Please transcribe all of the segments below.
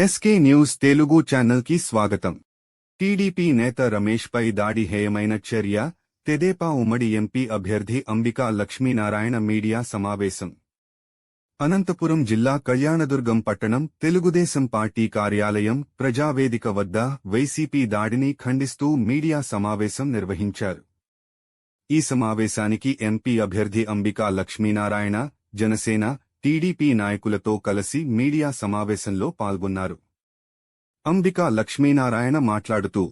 SK news Telugu ఛానల్కి స్వాగతం. TDP నేత రమేష్పై దాడి హేయమైన చర్య తెదేపా ఉమ్మడి ఎంపీ అభ్యర్థి అంబికా లక్ష్మీనారాయణ మీడియా సమావేశం. అనంతపురం జిల్లా కళ్యాణదుర్గం పట్టణం తెలుగుదేశం పార్టీ కార్యాలయం ప్రజావేదిక వద్ద వైసీపీ దాడిని ఖండిస్తూ మీడియా సమావేశం నిర్వహించారు. ఈ సమావేశానికి ఎంపీ అభ్యర్థి అంబికా లక్ష్మీనారాయణ జనసేన టీడీపీ నాయకులతో కలిసి మీడియా సమావేశంలో పాల్గొన్నారు. అంబికా లక్ష్మీనారాయణ మాట్లాడుతూ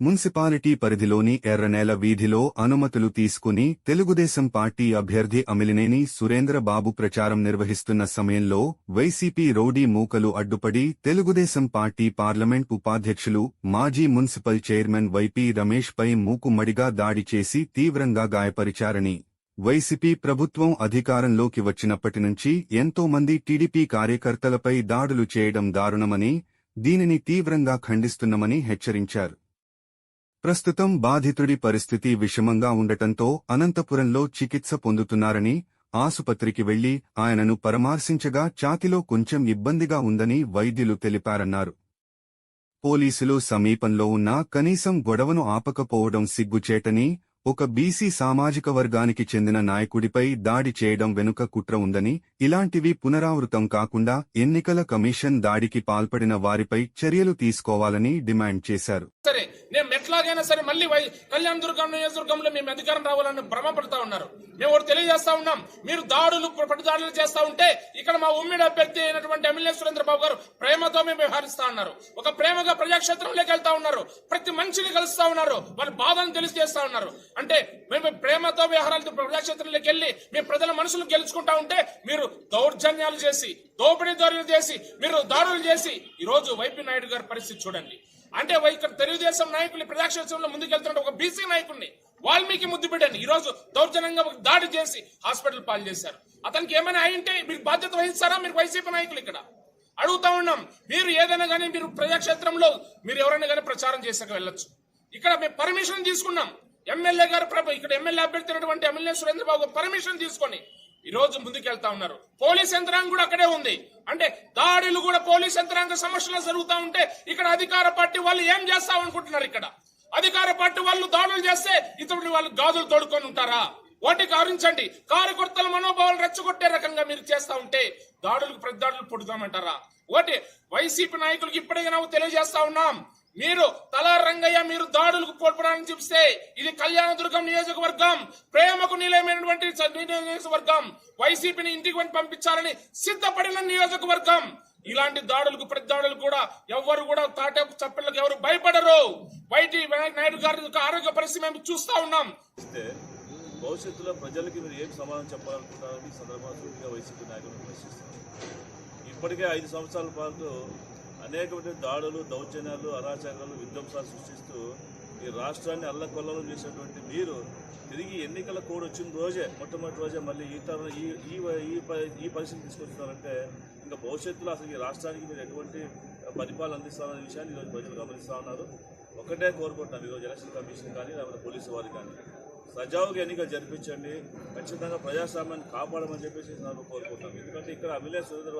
మున్సిపాలిటీ పరిధిలోని ఎర్రనేల వీధిలో అనుమతులు తీసుకుని తెలుగుదేశం పార్టీ అభ్యర్థి అమిలినేని సురేంద్రబాబు ప్రచారం నిర్వహిస్తున్న సమయంలో వైసీపీ రౌడీ మూకలు అడ్డుపడి తెలుగుదేశం పార్టీ పార్లమెంట్ ఉపాధ్యక్షులు మాజీ మున్సిపల్ చైర్మన్ వైపీ రమేష్పై మూకుమ్మడిగా దాడి చేసి తీవ్రంగా గాయపరిచారని వైసీపీ ప్రభుత్వం అధికారంలోకి వచ్చినప్పటి నుంచి ఎంతో మంది టీడీపీ కార్యకర్తలపై దాడులు చేయడం దారుణమని దీనిని తీవ్రంగా ఖండిస్తున్నామని హెచ్చరించారు. ప్రస్తుతం బాధితుడి పరిస్థితి విషమంగా ఉండటంతో అనంతపురంలో చికిత్స పొందుతున్నారని ఆసుపత్రికి వెళ్ళి ఆయనను పరామర్శించగా ఛాతిలో కొంచెం ఇబ్బందిగా ఉందని వైద్యులు తెలిపారన్నారు. పోలీసులు సమీపంలో ఉన్నా కనీసం గొడవను ఆపకపోవడం సిగ్గుచేటని ఒక బీసీ సామాజిక వర్గానికి చెందిన నాయకుడిపై దాడి చేయడం వెనుక కుట్ర ఉందని ఇలాంటివి పునరావృతం కాకుండా ఎన్నికల కమిషన్ దాడికి పాల్పడిన వారిపై చర్యలు తీసుకోవాలని డిమాండ్ చేశారు. సరే నేను ఎట్లాగైనా సరే మళ్ళీ వై కళ్యాణ దుర్గం నియోజకవర్గంలో మేము అధికారం రావాలని భ్రమపడతా ఉన్నారు. మేము ఒకటి తెలియజేస్తా ఉన్నాం. మీరు దాడులు పట్టుదాడులు చేస్తా ఉంటే ఇక్కడ మా ఉమ్మిడి అభ్యర్థి అయినటువంటి ఎమ్మెల్యే సురేంద్రబాబు గారు ప్రేమతో మేము వ్యవహరిస్తా ఉన్నారు. ఒక ప్రేమగా ప్రజాక్షేత్రంలోకి వెళ్తా ఉన్నారు. ప్రతి మనిషిని కలుస్తా ఉన్నారు. వాళ్ళ బాధను తెలియజేస్తా ఉన్నారు. అంటే మేము ప్రేమతో వ్యవహారాలతో ప్రజాక్షేత్రంలోకి వెళ్ళి మీ ప్రజల మనసులు గెలుచుకుంటా ఉంటే మీరు దౌర్జన్యాలు చేసి దోపిడీ దారులు చేసి మీరు దాడులు చేసి ఈరోజు వైపీ నాయుడు గారి పరిస్థితి చూడండి. అంటే ఇక్కడ తెలుగుదేశం నాయకులు ప్రజాక్షేత్రంలో ముందుకెళ్తున్న ఒక బీసీ నాయకుడిని వాల్మీకి ముద్దు బిడ్డని ఈ రోజు దౌర్జన్యంగా ఒక దాడి చేసి హాస్పిటల్ పాలు చేశారు. అతనికి ఏమైనా అయింటే మీరు బాధ్యత వహిస్తారా? మీరు వైసీపీ నాయకులు ఇక్కడ. అడుగుతా ఉన్నాం మీరు ఏదైనా కానీ మీరు ప్రజాక్షేత్రంలో మీరు ఎవరైనా కానీ ప్రచారం చేసాక వెళ్ళొచ్చు. ఇక్కడ మేము పర్మిషన్ తీసుకున్నాం. ఎమ్మెల్యే గారు ప్రభు ఇక్కడ ఎమ్మెల్యే అభ్యర్థినటువంటి ఎమ్మెల్యే సురేంద్రబాబు పర్మిషన్ తీసుకొని ఈ రోజు ముందుకెళ్తా ఉన్నారు. పోలీస్ యంత్రాంగం కూడా అక్కడే ఉంది. అంటే దాడులు కూడా పోలీస్ యంత్రాంగ సమస్యలు జరుగుతా ఉంటే ఇక్కడ అధికార పార్టీ వాళ్ళు ఏం చేస్తాం అనుకుంటున్నారు ఇక్కడ? అధికార పార్టీ వాళ్ళు దాడులు చేస్తే ఇతరులు వాళ్ళు గాజులు తోడుకొని ఉంటారా? వాటి ఆరించండి కార్యకర్తల మనోభావాలు రెచ్చగొట్టే రకంగా మీరు చేస్తా ఉంటే దాడులకు ప్రతి దాడులు పొడుదామంటారా ఒకటి వైసీపీ నాయకులకు ఇప్పటికే నాకు తెలియజేస్తా ఉన్నాం. మీరు తల రంగయ్య మీరు దాడులకు పోల్పడానికి చూపిస్తే ఇది కళ్యాణదుర్గం నియోజకవర్గం. ప్రేమకు నిలయమైనటువంటి నియోజకవర్గం. వైసీపీని ఇంటికి వెంట పంపించాలని సిద్ధపడిన నియోజకవర్గం. ఇలాంటి దాడులకు ప్రతి దాడులు కూడా ఎవరు కూడా తాటే చప్పళ్ళకి ఎవరు భయపడరు. వైటి నాయుడు గారి యొక్క ఆరోగ్య పరిస్థితి మేము చూస్తా ఉన్నాం. భవిష్యత్తులో ప్రజలకి మీరు ఏం సమాధానం చెప్పాలనుకుంటారని సందర్భంగా వైసీపీ నాయకులు ప్రశ్నిస్తారు ఇప్పటికే ఐదు సంవత్సరాల పాటు అనేకమైన దాడులు దౌర్జన్యాలు అరాచకాలు విధ్వంసాలు సృష్టిస్తూ ఈ రాష్ట్రాన్ని అల్లకొల్లం చేసినటువంటి మీరు తిరిగి ఎన్నికల కోడ్ వచ్చిన రోజే మొట్టమొదటి రోజే మళ్ళీ ఈ తర ఈ ఈ ఈ పరిస్థితి తీసుకొస్తున్నారంటే ఇంకా భవిష్యత్తులో అసలు ఈ రాష్ట్రానికి మీరు ఎటువంటి పరిపాలన అందిస్తారనే విషయాన్ని ఈరోజు ప్రజలు గమనిస్తూ ఉన్నారు. ఒకటే కోరుకుంటున్నాం ఈరోజు ఎలక్షన్ కమిషన్ కానీ లేకపోతే పోలీసు వారు కానీ. సజావుగా ఎన్నికలు జరిపించండి ఖచ్చితంగా ప్రజాస్వామ్యాన్ని కాపాడమని చెప్పేసి నాకు కోరుకుంటున్నాం ఎందుకంటే ఇక్కడ అభిలేష్ సురేంద్ర